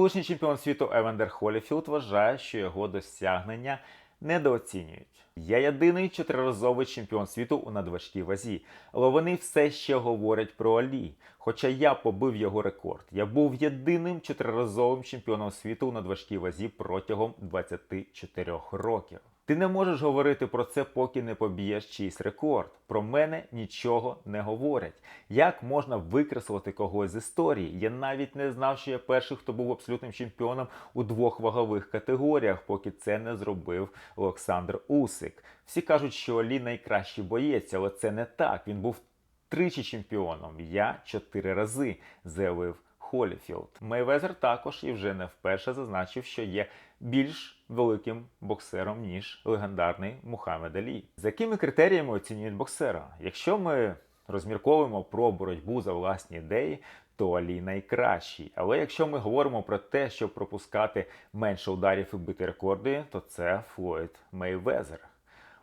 Колишній чемпіон світу Евендер Холіфілд вважає, що його досягнення недооцінюють. Я єдиний чотириразовий чемпіон світу у надважкій вазі, але вони все ще говорять про Алі. Хоча я побив його рекорд. Я був єдиним чотириразовим чемпіоном світу у надважкій вазі протягом 24 років. Ти не можеш говорити про це, поки не поб'єш чийсь рекорд. Про мене нічого не говорять. Як можна викреслити когось з історії? Я навіть не знав, що я перший, хто був абсолютним чемпіоном у двох вагових категоріях, поки це не зробив Олександр Усик. Всі кажуть, що Олі найкращий боєць, але це не так. Він був тричі чемпіоном. Я чотири рази, заявив Холіфілд. Мейвезер також і вже не вперше зазначив, що є більш великим боксером, ніж легендарний Мухаммед Алі. За якими критеріями оцінюють боксера? Якщо ми розмірковуємо про боротьбу за власні ідеї, то Алі найкращий. Але якщо ми говоримо про те, щоб пропускати менше ударів і бити рекорди, то це Флойд Мейвезер.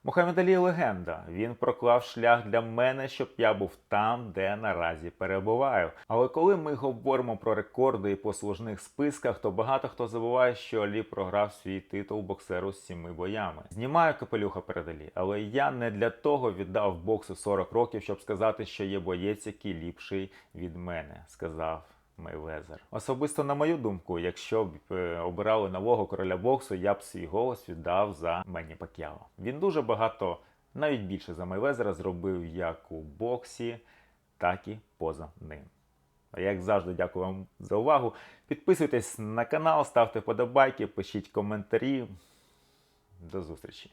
Мухаммед Алі легенда. Він проклав шлях для мене, щоб я був там, де наразі перебуваю. Але коли ми говоримо про рекорди і послужних списках, то багато хто забуває, що Алі програв свій титул боксеру з сіми боями. Знімаю капелюха перед Алі, але я не для того віддав боксу 40 років, щоб сказати, що є боєць, який ліпший від мене, сказав. Мейвезер. Особисто на мою думку, якщо б е, обирали нового короля боксу, я б свій голос віддав за Мені Пак'яо. Він дуже багато, навіть більше за Мейвезера, зробив як у боксі, так і поза ним. А як завжди, дякую вам за увагу. Підписуйтесь на канал, ставте подобайки, пишіть коментарі. До зустрічі!